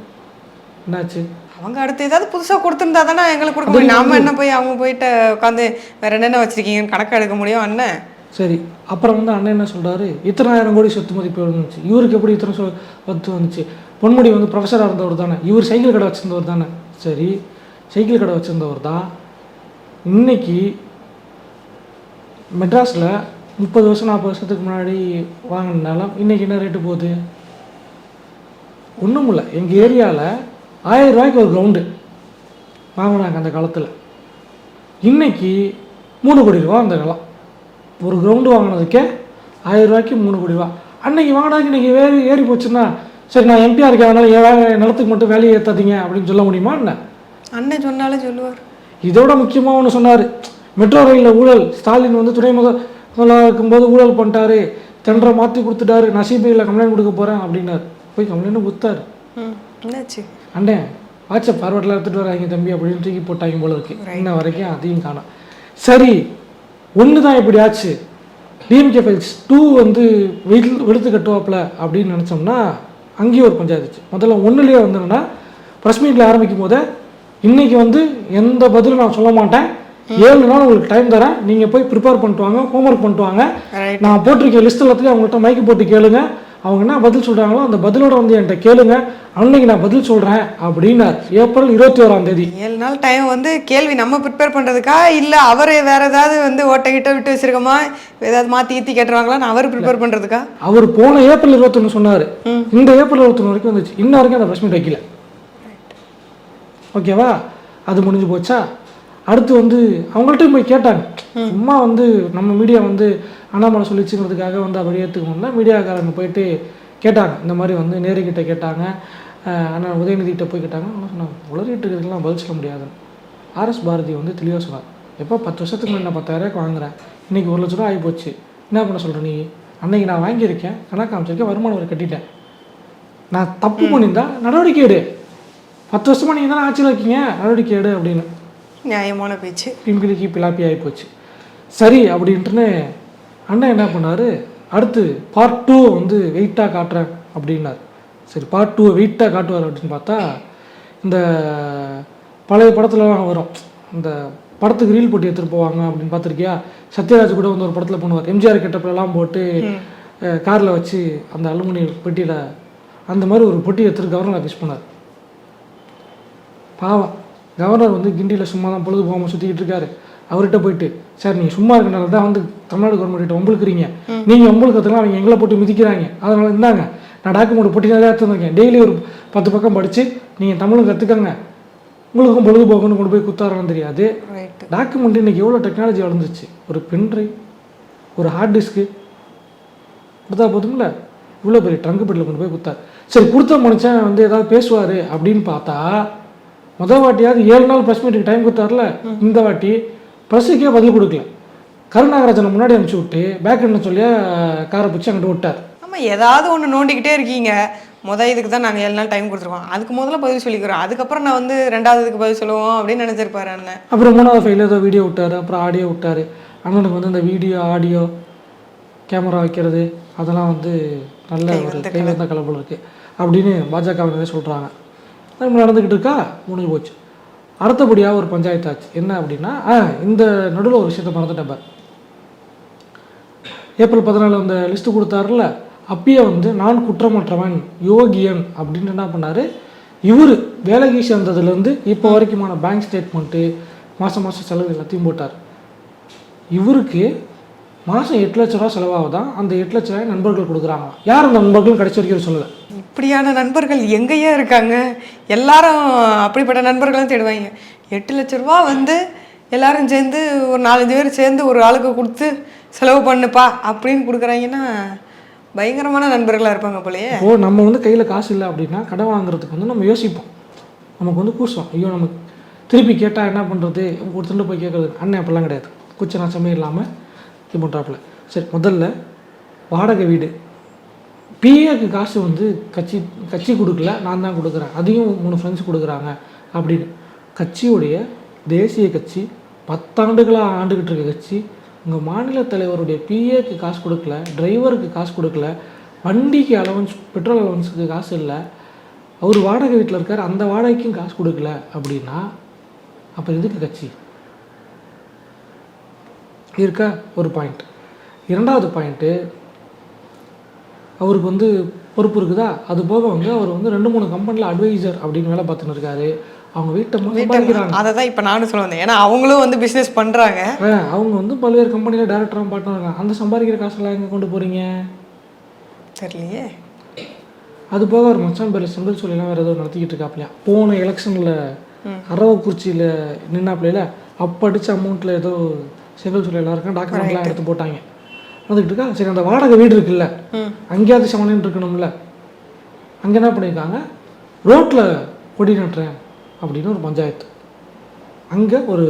Speaker 3: என்னாச்சு?
Speaker 1: அவங்க அடுத்து ஏதாவது புதுசாக கொடுத்துருந்தா தானே எங்களுக்கு கொடுக்க முடியும். நாம என்ன போய் அவங்க போயிட்டு உட்காந்து வேற என்னென்ன வச்சிருக்கீங்கன்னு கணக்கு எடுக்க முடியும் அண்ணன்?
Speaker 3: சரி அப்புறம் வந்து அண்ணன் என்ன சொல்றாரு? இத்தனாயிரம் கோடி சொத்து மதிப்பு வந்துச்சு. இவருக்கு எப்படி இத்தனை சொ- சொத்து வந்துச்சு? பொன்முடி வந்து ப்ரொஃபஸராக இருந்தவர் தானே. இவர் சைக்கிள் கடை வச்சுருந்தவர் தானே. சரி சைக்கிள் கடை வச்சுருந்தவர் தான். இன்னைக்கு மெட்ராஸில் முப்பது வருஷம் நாற்பது வருஷத்துக்கு முன்னாடி வாங்கின நிலம் இன்னைக்கு என்ன ரேட்டு போகுது? ஒன்றும் இல்லை. எங்கள் ஏரியாவில் ஆயிரம் ரூபாய்க்கு ஒரு கிரவுண்டு வாங்கினாங்க அந்த காலத்தில். இன்னைக்கு மூணு கோடி ரூபா அந்த நிலம். ஒரு கிரவுண்டு வாங்கினதுக்கே ஆயிரம் ரூபாய்க்கு மூணு கோடி ரூபா. அன்னைக்கு வாங்கினதுக்கு இன்னைக்கு ஏறி ஏறி போச்சுன்னா சரி நான் எம்பியாக இருக்கேன் அதனால என் நிலத்துக்கு மட்டும் வேலையை ஏற்றாதீங்க அப்படின்னு சொல்ல முடியுமா என்ன?
Speaker 1: அண்ணன் சொன்னாலும் சொல்லுவார்.
Speaker 3: இதோட முக்கியமாக ஒன்று சொன்னார். மெட்ரோ ரயிலில் ஊழல். ஸ்டாலின் வந்து துணை முத முதலாக இருக்கும்போது ஊழல் பண்ணிட்டாரு. டெண்டரை மாற்றி கொடுத்துட்டாரு. நான் சிபிஐயில் கம்ப்ளைண்ட் கொடுக்க போகிறேன் அப்படின்னாரு. போய் கம்ப்ளைண்ட்டும் கொடுத்தாரு.
Speaker 1: ம் என்னாச்சு?
Speaker 3: அண்ணே வாட்ஸ்அப் ஃபார்வர்டில் எடுத்துகிட்டு வராங்க தம்பி அப்படின்னு தூக்கி போட்டாங்க போல இருக்கு. இன்ன வரைக்கும் அதையும் காணோம். சரி ஒன்று தான் இப்படி ஆச்சு டிஎம்கே ஃபைல்ஸ் டூ வந்து வெயில் வெளுத்து கட்டுவாப்புல அப்படின்னு நினச்சோம்னா அங்கேயும் ஒரு பஞ்சாயத்து முதல்ல ஒன்றுலேயே வந்து என்னன்னா ப்ரெஸ் மீட்டில் ஆரம்பிக்கும் போதே இன்னைக்கு வந்து எந்த பதிலும் நான் சொல்ல மாட்டேன். ஏழு நாள் உங்களுக்கு டைம் தரேன். நீங்கள் போய் ப்ரிப்பேர் பண்ணிட்டு வாங்க ஹோம்ஒர்க் பண்ணிட்டு வாங்க. நான் போட்டிருக்க லிஸ்ட் எல்லாத்தையும் அவங்கள்ட்ட மைக்கு போட்டு கேளுங்க. அவங்க என்ன பதில் சொல்கிறாங்களோ அந்த பதிலோட வந்து என்கிட்ட கேளுங்க. அன்னைக்கு நான் பதில் சொல்கிறேன் அப்படின்னார். ஏப்ரல் இருபத்தி ஓராம் தேதி.
Speaker 1: ஏழு நாள் டைம் வந்து கேள்வி நம்ம ப்ரிப்பேர் பண்ணுறதுக்கா இல்லை அவர் வேற ஏதாவது வந்து ஓட்டை கிட்ட விட்டு வச்சிருக்கோமா? ஏதாவது மாற்றி ஈத்தி கேட்டுருவாங்களான்னு அவர் ப்ரிப்பேர் பண்ணுறதுக்கா
Speaker 3: அவர் போன ஏப்ரல் இருபத்தொன்று சொன்னார். இந்த ஏப்ரல் இருபத்தொன்று வரைக்கும் வந்துச்சு. இன்ன வரைக்கும் அந்த மீட் வைக்கல. ஓகேவா? அது முடிஞ்சு போச்சா? அடுத்து வந்து அவங்கள்ட்ட போய் கேட்டாங்க. சும்மா வந்து நம்ம மீடியா வந்து அண்ணாமலை சொல்லிச்சுங்கிறதுக்காக வந்து அவர் ஏற்றுக்கணும்னா மீடியாக்காரங்க போயிட்டு கேட்டாங்க. இந்த மாதிரி வந்து நேருக்கிட்ட கேட்டாங்க. அண்ணா உதயநிதிகிட்ட போய் கேட்டாங்க. அவங்க சொன்னாங்க உளறிட்டு இருக்கிறதுலாம் பதில் சொல்ல முடியாதுன்னு ஆர்எஸ் பாரதி வந்து தெளிவாக சொன்னார் எப்போ பத்து வருஷத்துக்கு முன்னாடி நான் பத்தாயிரம் வாங்குறேன். இன்னைக்கு ஒரு லட்ச ரூபா ஆகி போச்சு. என்ன பண்ண சொல்கிற நீ? அன்னைக்கு நான் வாங்கியிருக்கேன். கணக்கு அமைச்சிருக்கேன் வருமானம் வரி கட்டிட்டேன். நான் தப்பு பண்ணியிருந்தா நடவடிக்கை எடு. பத்து வருஷமா நீங்கள் தானே ஆட்சியில் இருக்கீங்க. நடவடிக்கை எடு அப்படின்னு.
Speaker 1: நியாயமான பேச்சு.
Speaker 3: பிம்பிளிக்கு பிலாப்பி ஆகி போச்சு. சரி அப்படின்ட்டுன்னு அண்ணன் என்ன பண்ணார்? அடுத்து பார்ட் டூ வந்து வெயிட்டாக காட்டுறேன் அப்படின்னார். சரி பார்ட் டூ வெயிட்டாக காட்டுவார் அப்படின்னு பார்த்தா இந்த பழைய படத்துலலாம் வரும். இந்த படத்துக்கு ரீல் போட்டி எடுத்துகிட்டு போவாங்க அப்படின்னு பார்த்துருக்கியா? சத்யராஜ் கூட வந்து ஒரு படத்தில் பண்ணுவார். எம்ஜிஆர் கெட்டப்பெல்லாம் போட்டு காரில் வச்சு அந்த அலுமினிய பெட்டியில் அந்த மாதிரி ஒரு பொட்டி எடுத்துட்டு கவர்னர் ஆஃபீஸ் போனார். பாவம். கவர்னர் வந்து கிண்டியில் சும்மா தான் பொழுது போகாமல் சுற்றிக்கிட்டு இருக்காரு. அவர்கிட்ட போயிட்டு சார் நீங்கள் சும்மா இருக்கனால தான் வந்து தமிழ்நாடு கவர்மெண்ட் ஒம்பளுக்குறீங்க நீங்கள் ஒம்பளுக்கிறதுலாம் அவங்க எங்களை போட்டு மிதிக்கிறாங்க. அதனால இந்தாங்க நான் டாக்குமெண்ட் போட்டி நிறையா எடுத்துருக்கேன் டெய்லி ஒரு பத்து பக்கம் படித்து நீங்கள் தமிழும் கற்றுக்கங்க உங்களுக்கும் பொழுதுபோக்குன்னு கொண்டு போய் குத்தாரன்னு தெரியாது. டாக்குமெண்ட் இன்னைக்கு எவ்வளோ டெக்னாலஜி வளர்ந்துச்சு ஒரு பென்ட்ரைவ் ஒரு ஹார்ட் டிஸ்க்கு கொடுத்தா போதும்ல? இவ்வளோ பெரிய ட்ரங்க் பெட்டில் கொண்டு போய் கொடுத்தாரு சரி கொடுத்த மனுஷன் வந்து ஏதாவது பேசுவார் அப்படின்னு பார்த்தா முத வாட்டியாவது ஏழு நாள் ப்ரெஸ் மீட்டுக்கு டைம் கொடுத்தாருல? இந்த வாட்டி ப்ரெஸ்ஸுக்கே பதில் கொடுக்கல. கருணாகராஜனை முன்னாடி அனுப்பிச்சு விட்டு பேக் என்ன சொல்லியா காரை பிடிச்சி அங்கிட்டு விட்டார்.
Speaker 1: ஆமாம் ஏதாவது ஒன்று நோண்டிக்கிட்டே இருக்கீங்க. முத இதுக்கு தான் நாங்கள் ஏழு நாள் டைம் கொடுத்துருக்கோம். அதுக்கு முதல்ல பதில் சொல்லிக்கிறோம். அதுக்கப்புறம் நான் வந்து ரெண்டாவது இதுக்கு பதில் சொல்லுவோம் அப்படின்னு நினச்சிருப்பாரு அண்ணன்.
Speaker 3: அப்புறம் மூணாவது ஃபைல் ஏதோ வீடியோ விட்டார் அப்புறம் ஆடியோ விட்டார். அண்ணனுக்கு வந்து இந்த வீடியோ ஆடியோ கேமரா வைக்கிறது அதெல்லாம் வந்து நல்ல ஒரு கை வந்த கலப்பல் இருக்குது அப்படின்னு பாஜகவினரே சொல்கிறாங்க நம்ம நடந்துக்கிட்டு இருக்கா? முடிஞ்சு போச்சு. அடுத்தபடியாக ஒரு பஞ்சாயத்து ஆச்சு. என்ன அப்படின்னா ஆ இந்த நடுவில் ஒரு விஷயத்த மறந்துட்டேன் பார். ஏப்ரல் பதினாலு அந்த லிஸ்ட்டு கொடுத்தாருல அப்பயே வந்து நான் குற்றமற்றவன் யோகியன் அப்படின்னு என்ன பண்ணார்? இவர் வேலைக்கு சேர்ந்ததுலேருந்து இப்போ வரைக்குமான பேங்க் ஸ்டேட்மெண்ட்டு மாதம் மாதம் செலவு எல்லாத்தையும் போட்டார். இவருக்கு மாதம் எட்டு லட்ச ரூபா செலவாகுதான். அந்த எட்டு லட்ச ரூபாய் நண்பர்கள் கொடுக்குறாங்க. யார் அந்த நண்பர்கள் கடைசி வரைக்கும் சொல்லலை?
Speaker 1: இப்படியான நண்பர்கள் எங்கேயா இருக்காங்க? எல்லாரும் அப்படிப்பட்ட நண்பர்களும் தேடுவாங்க. எட்டு லட்ச ரூபா வந்து எல்லாரும் சேர்ந்து ஒரு நாலஞ்சு பேர் சேர்ந்து ஒரு ஆளுக்கு கொடுத்து செலவு பண்ணுப்பா அப்படின்னு கொடுக்குறாங்கன்னா பயங்கரமான நண்பர்களாக இருப்பாங்க போலயே.
Speaker 3: இப்போது நம்ம வந்து கையில் காசு இல்லை அப்படின்னா கடன் வாங்குறதுக்கு வந்து நம்ம யோசிப்போம். நமக்கு வந்து கூசம். ஐயோ நமக்கு திருப்பி கேட்டால் என்ன பண்ணுறது கொடுத்துட்டு போய் கேட்குறது அண்ணன் அப்படிலாம் கிடையாது. குச்ச நாச்சமே இல்லாமல் இது பண்ணுறாப்புல சரி முதல்ல வாடகை வீடு. பிஏக்கு காசு வந்து கட்சி கட்சி கொடுக்கல நான் தான் கொடுக்குறேன். அதையும் மூணு ஃப்ரெண்ட்ஸ் கொடுக்குறாங்க அப்படின்னு. கட்சியுடைய தேசிய கட்சி பத்தாண்டுகளாக ஆண்டுகிட்டு இருக்க கட்சி உங்கள் மாநில தலைவருடைய பிஏக்கு காசு கொடுக்கல டிரைவருக்கு காசு கொடுக்கல வண்டிக்கு அலவன்ஸ் பெட்ரோல் அலவன்ஸுக்கு காசு இல்லை அவர் வாடகை வீட்டில் இருக்கார் அந்த வாடகைக்கும் காசு கொடுக்கல அப்படின்னா அப்போ எதுக்கு கட்சி? இருக்கா ஒரு பாயிண்ட் இரண்டாவது பாயிண்ட்டு அவருக்கு வந்து பொறுப்பு இருக்குதா? அது போக வந்து அவர் வந்து ரெண்டு மூணு கம்பெனியில் அட்வைசர் அப்படின்னு வேலை பார்த்துன்னு இருக்காரு. அவங்க வீட்டை
Speaker 1: அதை தான் இப்போ நானும் சொல்ல வந்தேன். ஏன்னா அவங்களும் வந்து பிஸ்னஸ் பண்ணுறாங்க
Speaker 3: அவங்க வந்து பல்வேறு கம்பெனியில் டேரக்டராக இருக்காங்க. அந்த சம்பாதிக்கிற காசெல்லாம் எங்கே கொண்டு போகிறீங்க
Speaker 1: தெரியலையே.
Speaker 3: அது போக ஒரு மச்சான் பேர் செந்தில் சொல்லிலாம் வேறு ஏதோ நடத்திக்கிட்டு இருக்காப்லையா? போன எலெக்ஷனில் அரவக்குறிச்சியில் நின்னாப்லையில அப்போ அடித்த அமௌண்ட்டில் ஏதோ செங்கல் சொல்லி எல்லாருக்கும் டாக்குமெண்ட்லாம் எடுத்து போட்டாங்க. வந்துக்கிட்டு இருக்கா? சரி அந்த வாடகை வீடு இருக்குல்ல. அங்கேயாவது செவனின்னு இருக்கணும்ல. அங்கே என்ன பண்ணியிருக்காங்க ரோட்டில் கொடி நட்டுறேன் அப்படின்னு ஒரு பஞ்சாயத்து. அங்கே ஒரு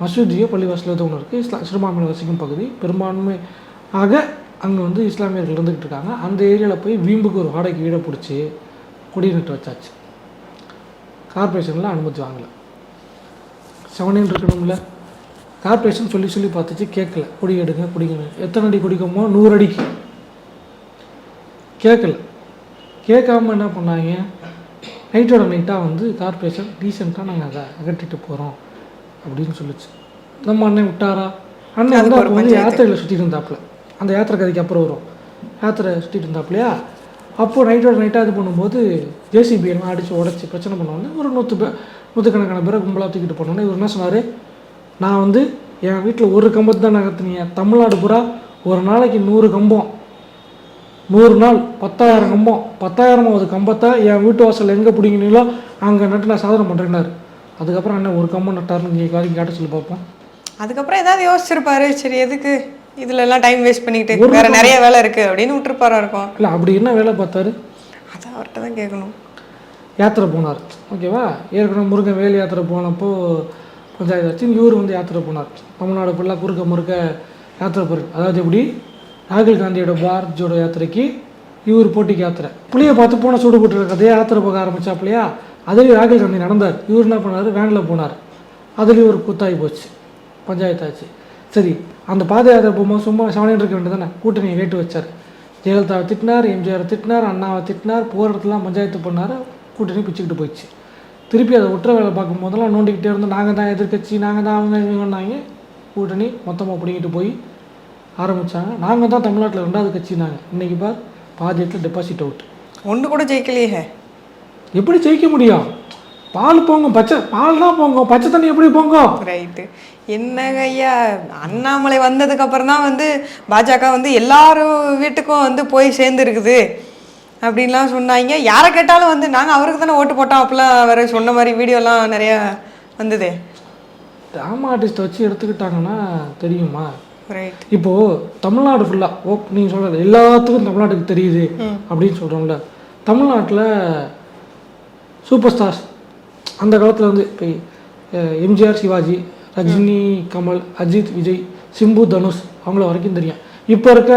Speaker 3: மசூதியோ பள்ளிவாசலோ ஏதோ ஒன்று இருக்குது இஸ்லா சிறுபான்மையினர் வசிக்கும் பகுதி. பெரும்பான்மை ஆக அங்கே வந்து இஸ்லாமியர்கள் இருந்துக்கிட்டு இருக்காங்க. அந்த ஏரியாவில் போய் வீம்புக்கு ஒரு வாடகைக்கு வீடை பிடிச்சி கொடி நட்டு வச்சாச்சு. கார்பரேஷனில் அனுமதி வாங்கலை. செவனின்னு இருக்கணும்ல. கார்பரேஷன் சொல்லி சொல்லி பார்த்துச்சு கேட்கல. குடி எடுங்க குடிங்க எத்தனை அடி குடிக்கமோ? நூறு அடிக்கு. கேட்கல. கேட்காம என்ன பண்ணாங்க? நைட்டோட நைட்டாக வந்து கார்பரேஷன் டீசெண்டாக நாங்கள் அதை அகற்றிட்டு போகிறோம் அப்படின்னு சொல்லுச்சு. நம்ம அண்ணன் விட்டாரா? அண்ணன் வந்து அப்போ வந்து யாத்திரையில் சுற்றிட்டு இருந்தாப்புல. அந்த யாத்திரை கதைக்கு அப்புறம் வரும். யாத்திரை சுற்றிட்டு இருந்தாப்லையா அப்போது நைட்டோட நைட்டாக இது பண்ணும்போது ஜேசிபி எல்லாம் அடித்து உடச்சி பிரச்சனை பண்ணோன்னே ஒரு நூற்று பேர் நூற்றுக்கணக்கான பேரை கும்பலாக தூக்கிட்டு போனோன்னே இவர் என்ன சொன்னார்? நான் வந்து என் வீட்டில் ஒரு கம்பத்தை தான் நகர்த்தினீங்க தமிழ்நாடு பூரா ஒரு நாளைக்கு நூறு கம்பம். நூறு நாள் பத்தாயிரம் கம்பம். பத்தாயிரமாவது கம்பத்தை என் வீட்டு வாசல் எங்கே பிடிங்கினீங்களோ அங்கே நட்டு நான் சாதனை பண்ணுறேன்னாரு அதுக்கப்புறம் என்ன ஒரு கம்பம் நட்டாருன்னு நீங்கள் காட்ட சொல்லி பார்ப்போம்.
Speaker 1: அதுக்கப்புறம் ஏதாவது யோசிச்சிருப்பாரு. சரி எதுக்கு இதுல எல்லாம் டைம் வேஸ்ட் பண்ணிக்கிட்டு வேற நிறைய வேலை இருக்கு அப்படின்னு விட்டுருப்பாரா இருக்கும்.
Speaker 3: இல்லை அப்படி என்ன வேலை பார்த்தாரு?
Speaker 1: அதை அவர்கிட்ட தான் கேட்கணும்.
Speaker 3: யாத்திரை போனார். ஓகேவா? ஏற்கனவே முருகன் வேல் யாத்திரை போனப்போ பஞ்சாயத்து வச்சு இவர் வந்து யாத்திரை போனார். தமிழ்நாடு ஃபுல்லாக குறுக்க முறுக்க யாத்திரை போகிறார் அதாவது எப்படி? ராகுல் காந்தியோட பாரதியோட யாத்திரைக்கு இவர் போட்டிக்கு யாத்திரை. புளியை பார்த்து போன சூடு போட்டுருக்க கதையை யாத்திரை போக ஆரம்பிச்சாப்லையா அதுலேயும் ராகுல் காந்தி நடந்தார். இவர் என்ன பண்ணார்? வேனில் போனார். அதுலேயும் ஒரு குத்தாகி போச்சு. பஞ்சாயத்து ஆச்சு சரி அந்த பாத யாத்திரை போகும்போது சும்மா செவனிட்டு இருக்க வேண்டியது தானே? கூட்டணியை வேட்டு வச்சார். ஜெயலலிதாவை திட்டினார் எம்ஜிஆரை திட்டினார் அண்ணாவை திட்டினார் போகிற இடத்துலாம் பஞ்சாயத்து பண்ணார். கூட்டணி பிச்சுக்கிட்டு போயிடுச்சு. திருப்பி அதை ஒற்ற வேலை பார்க்கும் போதெல்லாம் நோண்டிக்கிட்டே இருந்து நாங்கள் தான் எதிர்க்கட்சி நாங்கள் தான் அவங்க இவங்கன்னாங்க. கூட்டணி மொத்தமாக பிடிங்கிட்டு போய் ஆரம்பித்தாங்க நாங்கள் தான் தமிழ்நாட்டில் ரெண்டாவது கட்சினாங்க. இன்றைக்கி பார் பாதி இடத்துல டெபாசிட் அவுட்
Speaker 1: ஒன்று கூட ஜெயிக்கலையே.
Speaker 3: எப்படி ஜெயிக்க முடியும்? பால் போங்க பச்சை பால் தான் போங்க பச்சை தண்ணி எப்படி போங்க
Speaker 1: ரைட்டு என்னங்க ஐயா அண்ணாமலை வந்ததுக்கு அப்புறம் தான் வந்து பாஜக வந்து எல்லாரும் வீட்டுக்கும் வந்து போய் சேர்ந்துருக்குது. அப்படின்லாம் சொன்னாங்க. யாரை கேட்டாலும் வந்து நாங்கள் அவருக்கு தானே ஓட்டு போட்டோம் அப்படிலாம் வேற சொன்ன மாதிரி வீடியோலாம் நிறையா வந்ததே.
Speaker 3: ட்ராமா ஆர்டிஸ்ட்டை வச்சு எடுத்துக்கிட்டாங்கன்னா தெரியுமா?
Speaker 1: ரைட்
Speaker 3: இப்போது தமிழ்நாடு ஃபுல்லாக ஓ நீங்கள் சொல்கிறது எல்லாத்துக்கும் தமிழ்நாட்டுக்கு தெரியுது அப்படின்னு சொல்கிறோம்ல தமிழ்நாட்டில் சூப்பர் ஸ்டார்ஸ் அந்த காலத்தில் வந்து இப்போ எம்ஜிஆர் சிவாஜி ரஜினி கமல் அஜித் விஜய் சிம்பு தனுஷ் அவங்கள வரைக்கும் தெரியும். இப்போ இருக்க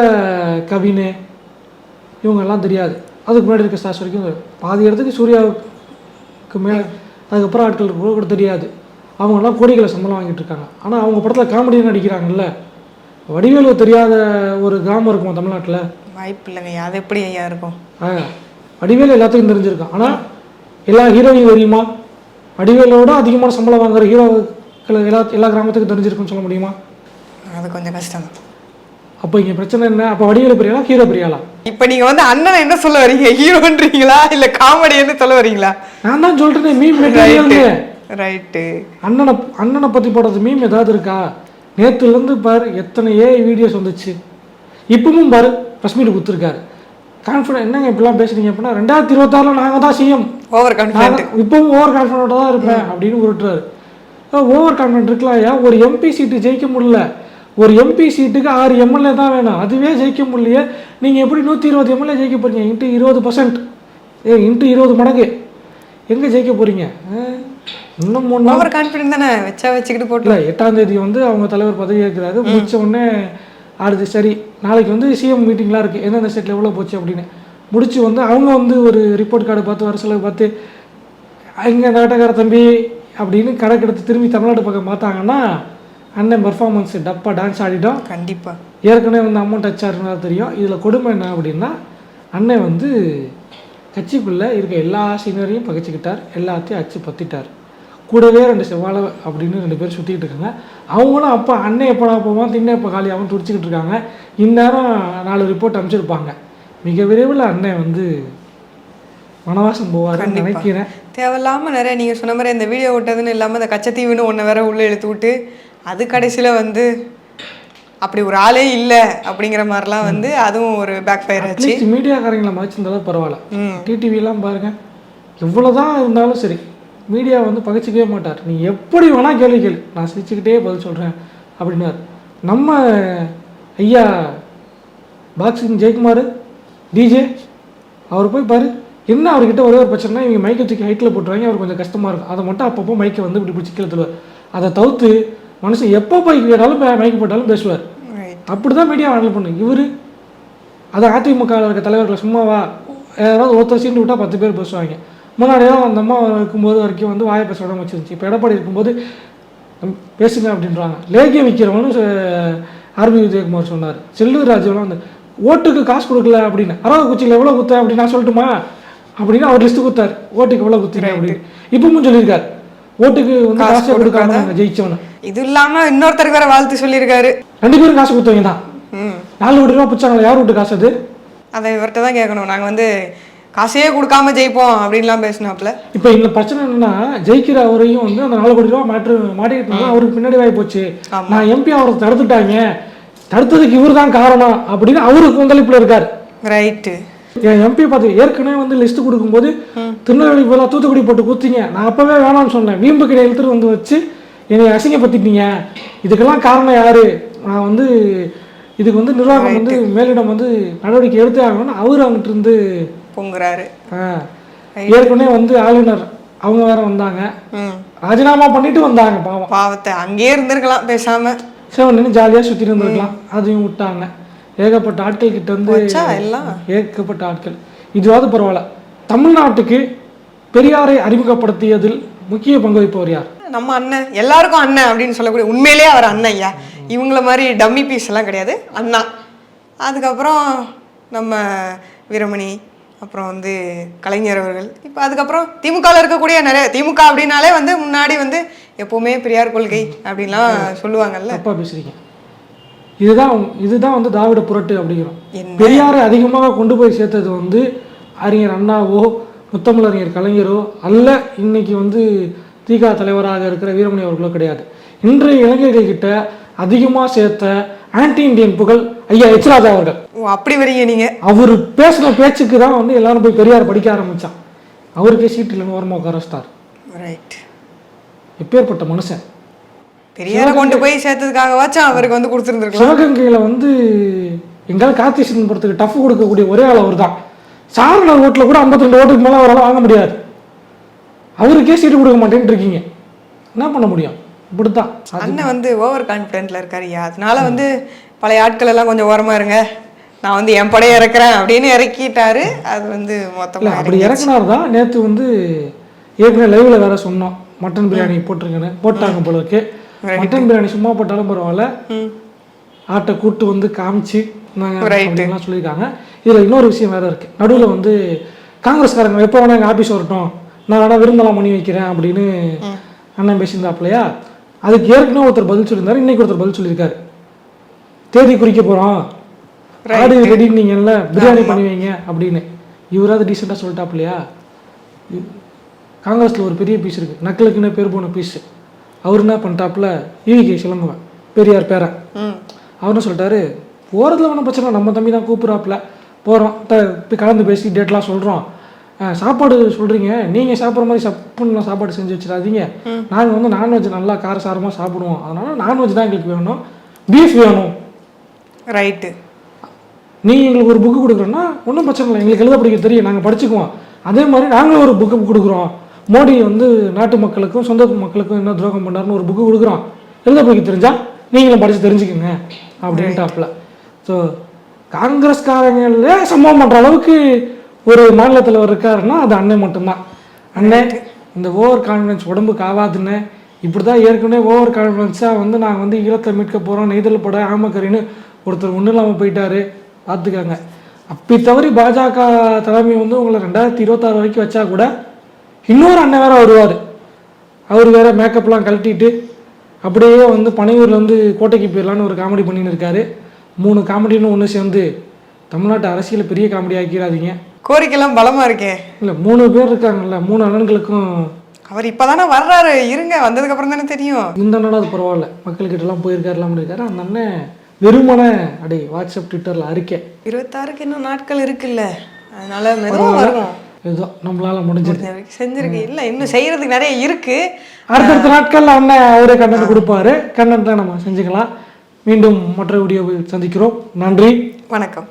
Speaker 3: கவினு இவங்கெல்லாம் தெரியாது. அதுக்கு முன்னாடி இருக்க ஸ்டார்ஸ் வரைக்கும். பாதி இடத்துக்கு சூர்யாவுக்கு மேலே அதுக்கப்புறம் ஆட்கள் கூட கூட தெரியாது. அவங்கெல்லாம் கோடிகளை சம்பளம் வாங்கிட்டு இருக்காங்க. ஆனால் அவங்க படத்தில் காமெடியாக நடிக்கிறாங்கல்ல. வடிவேலு தெரியாத ஒரு கிராமம் இருக்குமா தமிழ்நாட்டில்?
Speaker 1: வாய்ப்பு இல்லைங்க. அது எப்படி ஐயா இருக்கும்?
Speaker 3: ஆ வடிவேலு எல்லாத்துக்கும் தெரிஞ்சிருக்கான் ஆனால் எல்லா ஹீரோயும் தெரியுமா? வடிவேலோட அதிகமான சம்பளம் வாங்குற ஹீரோக்கள் எல்லா எல்லா கிராமத்துக்கும் தெரிஞ்சிருக்குன்னு சொல்ல முடியுமா?
Speaker 1: அது கொஞ்சம் கஷ்டம்
Speaker 3: அப்போ இங்கே பிரச்சனை என்ன? அப்போ வடிவேலு பெரியாளா ஹீரோ பெரியாளா?
Speaker 1: இப்போ நீங்கள் வந்து அண்ணனை என்ன சொல்ல வரீங்க? ஹீரோன்றீங்களா? இல்லை காமெடின்னு சொல்ல வரீங்களா?
Speaker 3: நான் தான் சொல்கிறேன் மீம்
Speaker 1: ரைட்டு
Speaker 3: அண்ணனை அண்ணனை பற்றி போடுறது மீம் ஏதாவது இருக்கா? நேற்றுலேருந்து பாரு எத்தனை ஏஐ வீடியோஸ் வந்துச்சு. இப்பவும் பாரு ப்ரெஸ் மீட் கொடுத்துருக்காரு. கான்ஃபிடன்ட் என்னங்க இப்படிலாம் பேசுறீங்க அப்படின்னா ரெண்டாயிரத்தி இருபத்தாறில் நாங்கள் தான் சிஎம்
Speaker 1: ஓவர் கான்ஃபிடென்ட்
Speaker 3: இப்பவும் ஓவர் கான்ஃபிடென்ட்டாக தான் இருப்பேன் அப்படின்னு உருட்டுறாரு. ஓவர் கான்ஃபிடென்ட் இருக்கலாம் ஐயா ஒரு எம்பி சீட்டு ஜெயிக்க முடியல. ஒரு எம்பி சீட்டுக்கு ஆறு எம்எல்ஏ தான் வேணும். அதுவே ஜெயிக்க முடியலையே. நீங்கள் எப்படி நூற்றி இருபது எம்எல்ஏ ஜெயிக்க போறீங்க? இன்ட்டு இருபது பர்சன்ட் ஏ இன்ட்டு இருபது மடங்கு. எங்கே ஜெயிக்க போறீங்க? ஆ, இன்னும் மூணு
Speaker 1: ஓவர் கான்ஃபிடென்ட் தானே? வச்சா வச்சுக்கிட்டு போட்டு.
Speaker 3: எட்டாம் தேதி வந்து அவங்க தலைவர் பதவி ஏற்கிறாரு. முடிச்ச உடனே அடுத்து சரி நாளைக்கு வந்து சிஎம் மீட்டிங்லாம் இருக்குது எந்தெந்த ஸ்டேட்டில் எவ்வளோ போச்சு அப்படின்னு. முடிச்சு வந்து அவங்க வந்து ஒரு ரிப்போர்ட் கார்டு பார்த்து வர செலவு பார்த்து அங்கே நாட்டக்கார தம்பி அப்படின்னு கணக்கு எடுத்து திரும்பி தமிழ்நாடு பக்கம் பார்த்தாங்கன்னா அண்ணன் பர்ஃபார்மன்ஸ் டப்பா டான்ஸ் ஆடிட்டோம்.
Speaker 1: கண்டிப்பா.
Speaker 3: ஏற்கனவே வந்து அமௌண்ட் அச்சாருன்னா தெரியும். இதில் கொடுமை என்ன அப்படின்னா அண்ணன் வந்து கட்சிக்குள்ளே இருக்க எல்லா சீனரையும் பகைச்சிக்கிட்டார். எல்லாத்தையும் அச்சு பற்றிட்டார் கூடவே ரெண்டு செவ்வாழை அப்படின்னு ரெண்டு பேர் சுற்றிக்கிட்டு இருக்காங்க. அவங்களும் அப்போ அண்ணன் எப்படா போவான் திண்ணை எப்போ காலியாகவும் துடிச்சிக்கிட்டு இருக்காங்க. இந்நேரம் நாலு ரிப்போர்ட் அனுப்பிச்சிருப்பாங்க. மிக விரைவில் அண்ணன் வந்து வனவாசம் போவாருன்னு. நினைக்கிறேன்.
Speaker 1: தேவையில்லாம நிறைய நீங்க சொன்ன மாதிரி இந்த வீடியோ விட்டதுன்னு இல்லாம இந்த கச்சத்தீவுன்னு ஒன்றை வேற உள்ள இழுத்து விட்டு அது கடைசியில வந்து அப்படி ஒரு ஆளே இல்லை அப்படிங்கிற மாதிரிலாம் வந்து அதுவும் ஒரு பேக் ஃபயர் ஆச்சு.
Speaker 3: மீடியாக்காரங்களை மதிச்சிருந்தாலும் பரவாயில்ல. டிடிவிலாம் பாருங்க. எவ்வளோதான் இருந்தாலும் சரி மீடியா வந்து பகைச்சிக்கவே மாட்டார். நீ எப்படி வேணால் கேள்வி கேளு. நான் சிரிச்சுக்கிட்டே பதில் சொல்கிறேன் அப்படின்னாரு. நம்ம ஐயா பாக்ஸிங் ஜெயக்குமார் டிஜே அவர் போய் பாரு என்ன அவர்கிட்ட ஒரே ஒரு பிரச்சனைனா இவங்க மைக்கை தூக்கி ஹைட்டில் போட்டுருவாங்க அவர் கொஞ்சம் கஷ்டமாக இருக்கும். அதை மட்டும் அப்பப்போ மைக்கை வந்து இப்படி பிடிச்சி கீழே அதை தவிர்த்து மனுஷன் எப்போ பைக் கேட்டாலும் போட்டாலும் பேசுவார். அப்படி தான் மீடியா ஹேண்டில் பண்ணும். இவர் அது அதிமுக ல இருக்க தலைவர்கள் சும்மாவா யாராவது ஒருத்தர் சீண்டு விட்டால் பத்து பேர் பேசுவாங்க. முன்னாடியெல்லாம் அந்த அம்மா இருக்கும்போது வரைக்கும் வந்து வாயை பேச விடாம வச்சிருந்துச்சு. இப்போ எடப்பாடி இருக்கும்போது பேசுங்க அப்படின்றாங்க. லேகியம் விற்கிறவனும் ஆர்பி விஜயகுமார் சொன்னார். செல்லூர் ராஜுவெல்லாம் வந்து ஓட்டுக்கு காசு கொடுக்கல அப்படின்னு. அறுபது குச்சியில் எவ்வளோ குத்த அப்படின்னு நான் சொல்லட்டுமா? அப்படின்னு அவர் லிஸ்ட்டு கொடுத்தாரு. ஓட்டுக்கு எவ்வளோ குத்திங்க அப்படின்னு. இப்பவும் சொல்லியிருக்காரு. ஓட்டுக்கு வந்து
Speaker 1: காசு
Speaker 3: கொடுக்காம ஜெயிச்சவனு
Speaker 1: இது இல்லாம இன்னொருத்தருக்கு வேற வாழ்த்து சொல்லியிருக்காரு.
Speaker 3: ரெண்டு பேரும் காசு கொடுத்தவங்க தான் நாலு கோடி ரூபா பிடிச்சாங்களா? யார் வீட்டு காசு அது?
Speaker 1: அதை இவர்கிட்ட தான் கேட்கணும். நாங்கள் வந்து காசே கொடுக்காம ஜெயிப்போம் அப்படின்லாம் பேசினாப்புல.
Speaker 3: இப்போ இந்த பிரச்சனை என்னன்னா ஜெயிக்கிற அவரையும் வந்து அந்த நாலு கோடி ரூபா மாற்று மாட்டிக்கிட்டனால அவருக்கு பின்னாடி வாய் போச்சு நான் எம்பி அவரை தடுத்துட்டாங்க. தடுத்ததுக்கு இவர் தான் காரணம் அப்படின்னு அவரு கொந்தளிப்புல இருக்காரு.
Speaker 1: ரைட்டு
Speaker 3: என் எம்பி பார்த்து ஏற்கனவே வந்து லிஸ்ட் கொடுக்கும்போது திருநெல்வேலி போல தூத்துக்குடி போட்டு குத்திங்க. நான் அப்பவே வேணாம்னு சொன்னேன். வீம்பு கடை இழுத்துட்டு வந்து வச்சு என்னை அசிங்கப்படுத்திட்டீங்க இதுக்கெல்லாம் காரணம் யாரு? நான் வந்து இதுக்கு வந்து நிர்வாகம் வந்து மேலிடம் வந்து நடவடிக்கை எடுத்தே ஆகணும்னு அவர் அங்கிட்டு இருந்து
Speaker 1: பொங்குறாரு
Speaker 3: ஏற்கனவே வந்து ஆளுநர் அவங்க வேற வந்தாங்க. ராஜினாமா பண்ணிட்டு வந்தாங்க பாவம்.
Speaker 1: பாவத்தை அங்கேயே இருந்திருக்கலாம் பேசாம.
Speaker 3: சிவன் நின்று ஜாலியாக சுற்றி இருந்திருக்கலாம். அதையும் விட்டாங்க. ஏகப்பட்ட ஆட்கள் கிட்ட வந்து? ஏகப்பட்ட ஆட்கள். இதுவாவது பரவாயில்ல. தமிழ்நாட்டுக்கு பெரியாரை அறிமுகப்படுத்தியதில் முக்கிய பங்கு வகிப்பவர் யார்?
Speaker 1: நம்ம அண்ணன் எல்லாருக்கும் அண்ணன் அப்படின்னு சொல்லக்கூடிய உண்மையிலேயே அவர் அண்ணன் ஐயா. இவங்கள மாதிரி டம்மி பீஸ் எல்லாம் கிடையாது. அண்ணா. அதுக்கப்புறம் நம்ம வீரமணி அப்புறம் வந்து கலைஞர் அவர்கள். இப்போ அதுக்கப்புறம் திமுகவில் இருக்கக்கூடிய நிறைய திமுக அப்படின்னாலே வந்து முன்னாடி வந்து எப்போவுமே பெரியார் கொள்கை அப்படின்லாம் சொல்லுவாங்கல்ல.
Speaker 3: தப்பா பேசுறீங்க. இதுதான் இதுதான் வந்து திராவிட புரட்டு அப்படிங்கிறோம்? பெரியாரை அதிகமாக கொண்டு போய் சேர்த்தது வந்து அறிஞர் அண்ணாவோ முத்தமிழறிஞர் கலைஞரோ அல்ல இன்னைக்கு வந்து திக தலைவராக இருக்கிற வீரமணி அவர்களோ கிடையாது. இன்றைய இளைஞர்கள் கிட்ட அதிகமாக சேர்த்த ஆன்டி இந்தியன் புகழ் ஐயா எச் ராஜா அவர்கள்
Speaker 1: அப்படி வரீங்க நீங்க.
Speaker 3: அவர் பேசின பேச்சுக்கு தான் வந்து எல்லாரும் போய் பெரியார் படிக்க ஆரம்பிச்சான். அவருக்கே சீட்டு இல்லைன்னு ஓரமாக உட்கார வச்சிட்டார்.
Speaker 1: ரைட்
Speaker 3: எப்பேற்பட்ட மனுஷன்.
Speaker 1: பெரியாரை கொண்டு போய் சேர்த்ததுக்காகவாச்சும் அவருக்கு வந்து கொடுத்துருந்துருக்கலாம்.
Speaker 3: சிவகங்கையில் வந்து எங்கால கார்த்திசன் போகிறதுக்கு டஃப் கொடுக்கக்கூடிய ஒரே ஆள் அவர் தான் சாரணர் ஓட்டில் கூட 52 ஓட்டுக்கு மேலே அவரால் வாங்க முடியாது. அவருக்கே சீட்டு கொடுக்க மாட்டேன்னு இருக்கீங்க என்ன பண்ண முடியும்? இப்படித்தான்.
Speaker 1: அண்ணன் வந்து ஓவர் கான்ஃபிடென்ட்ல இருக்காரு அதனால வந்து பழைய ஆட்கள் எல்லாம் கொஞ்சம் ஓரமா இருங்க. நான் வந்து என் படையை இறக்குறேன் அப்படின்னு இறக்கிட்டாரு. அது வந்து
Speaker 3: இல்லை
Speaker 1: மொத்தமா
Speaker 3: அப்படி இறக்குனார் தான் நேற்று வந்து ஏற்கனவே லைவ்ல வேற சொன்னோம். மட்டன் பிரியாணி போட்டிருங்கன்னு போட்டாங்க போல இருக்கு மட்டன் பிரியாணி சும்மா போட்டாலும் பரவாயில்ல. ஆட்டை கூட்டு வந்து காமிச்சு. அப்படின்லாம் சொல்லியிருக்காங்க. இதில் இன்னொரு விஷயம் வேற இருக்கு. நடுவில் வந்து காங்கிரஸ்காரங்க எப்போ வேணா எங்கள் ஆஃபீஸ் வரட்டும். நான் வேணா விருந்தெல்லாம் பண்ணி வைக்கிறேன் அப்படின்னு அண்ணன் பேசியிருந்தாப்லையா அதுக்கு ஏற்கனவே ஒருத்தர் பதில் சொல்லியிருந்தாரு. இன்னைக்கு ஒருத்தர் பதில் சொல்லியிருக்காரு. தேதி குறிக்க போகிறோம் ஆடு ரெடின்னீங்கல்ல பிரியாணி பண்ணி வைங்க அப்படின்னு. இவராவது டீசெண்டாக சொல்லிட்டாப்லையா காங்கிரஸில் ஒரு பெரிய பீஸ் இருக்குது நக்கலுக்குன்னு பேர் போன பீஸ் அவர் என்ன பண்ணிட்டாப்புல? ஈவிகே சிலம்புவன் பெரியார் பேரன்.
Speaker 1: ம்
Speaker 3: அவர் என்ன சொல்லிட்டாரு போகிறதுல ஒன்றும் பிரச்சனை. நம்ம தம்பி தான் கூப்பிட்றாப்புல. போகிறோம் இப்போ கலந்து பேசி டேட்லாம் சொல்கிறோம் சாப்பாடு சொல்கிறீங்க நீங்கள் சாப்பிட்ற மாதிரி சப்புன்னு சாப்பாடு செஞ்சு வச்சிடாதீங்க. நாங்கள் வந்து நான்வெஜ் நல்லா காரசாரமாக சாப்பிடுவோம். அதனால் நான்வெஜ் தான் எங்களுக்கு வேணும். பீஃப் வேணும்.
Speaker 1: ரைட்டு
Speaker 3: நீ எங்களுக்கு ஒரு புக்கு கொடுக்குறோன்னா ஒன்றும் பிரச்சனை இல்லை. எங்களுக்கு எழுத படிக்க தெரியும். நாங்கள் படிச்சுக்குவோம். அதே மாதிரி நாங்களும் ஒரு புக்கு கொடுக்குறோம். மோடி வந்து நாட்டு மக்களுக்கும் சொந்த மக்களுக்கும் என்ன துரோகம் பண்ணாருன்னு ஒரு புக்கு கொடுக்குறோம். எழுத படிக்க தெரிஞ்சா நீங்களும் படித்து தெரிஞ்சுக்கங்க. அப்படின்ட்டாப்புல ஸோ காங்கிரஸ்காரங்களே சம்பவம் பண்ணுற அளவுக்கு ஒரு மாநில தலைவர் இருக்காருன்னா அது அண்ணன் மட்டும்தான். அண்ணன் இந்த ஓவர் கான்ஃபிடன்ஸ் உடம்புக்கு ஆகாதுன்னு இப்படி தான் ஏற்கனவே ஓவர் கான்ஃபிடன்ஸாக வந்து நாங்கள் வந்து ஈழத்தை மீட்க போகிறோம் நெய்தல் பட ஆமக்கரின்னு ஒருத்தர் ஒன்றும் இல்லாமல் போயிட்டாரு. பார்த்துக்கங்க அப்படி தவறி பாஜக தலைமை வந்து உங்களை ரெண்டாயிரத்தி இருபத்தாறு வரைக்கும் வச்சா கூட இன்னொரு அண்ணன் வேற வருவார். அவர் வேற மேக்கப்லாம் கழட்டிட்டு அப்படியே வந்து பனையூரில் வந்து கோட்டைக்கு போயிடலான்னு ஒரு காமெடி பண்ணின்னு இருக்காரு. மூணு காமெடின்னு ஒன்று சேர்ந்து தமிழ்நாட்டு அரசியலை பெரிய காமெடி ஆக்கிடாதீங்க.
Speaker 1: கோரிக்கைலாம் பலமா இருக்கே.
Speaker 3: இல்லை மூணு பேர் இருக்காங்கல்ல மூணு அண்ணன்களுக்கும்
Speaker 1: அவர் இப்பதானே வர்றாரு. இருங்க வந்ததுக்கு அப்புறம் தானே தெரியும்.
Speaker 3: இந்த அண்ணன் அது பரவாயில்ல. மக்கள்கிட்டலாம் போயிருக்காருலாம் பண்ணியிருக்காரு அந்த அண்ணன் வெறுமனே அடே வாட்ஸ்அப் ட்விட்டரில் அறிக்கை.
Speaker 1: இருபத்தாறுக்கு இன்னும் நாட்கள் இருக்குல்ல. அதனால மெதுவா வரும்
Speaker 3: ஏதோ நம்மளால முடிஞ்சது.
Speaker 1: செஞ்சிருக்கு. இல்ல இன்னும் செய்யறதுக்கு நிறைய இருக்கு.
Speaker 3: அடுத்தடுத்த நாட்கள்ல அண்ணன் அவரே கண்டென்ட் கொடுப்பாரு. கண்டென்ட்டை நம்ம செஞ்சுக்கலாம். மீண்டும் மற்ற வீடியோவில் சந்திக்கிறோம். நன்றி.
Speaker 1: வணக்கம்.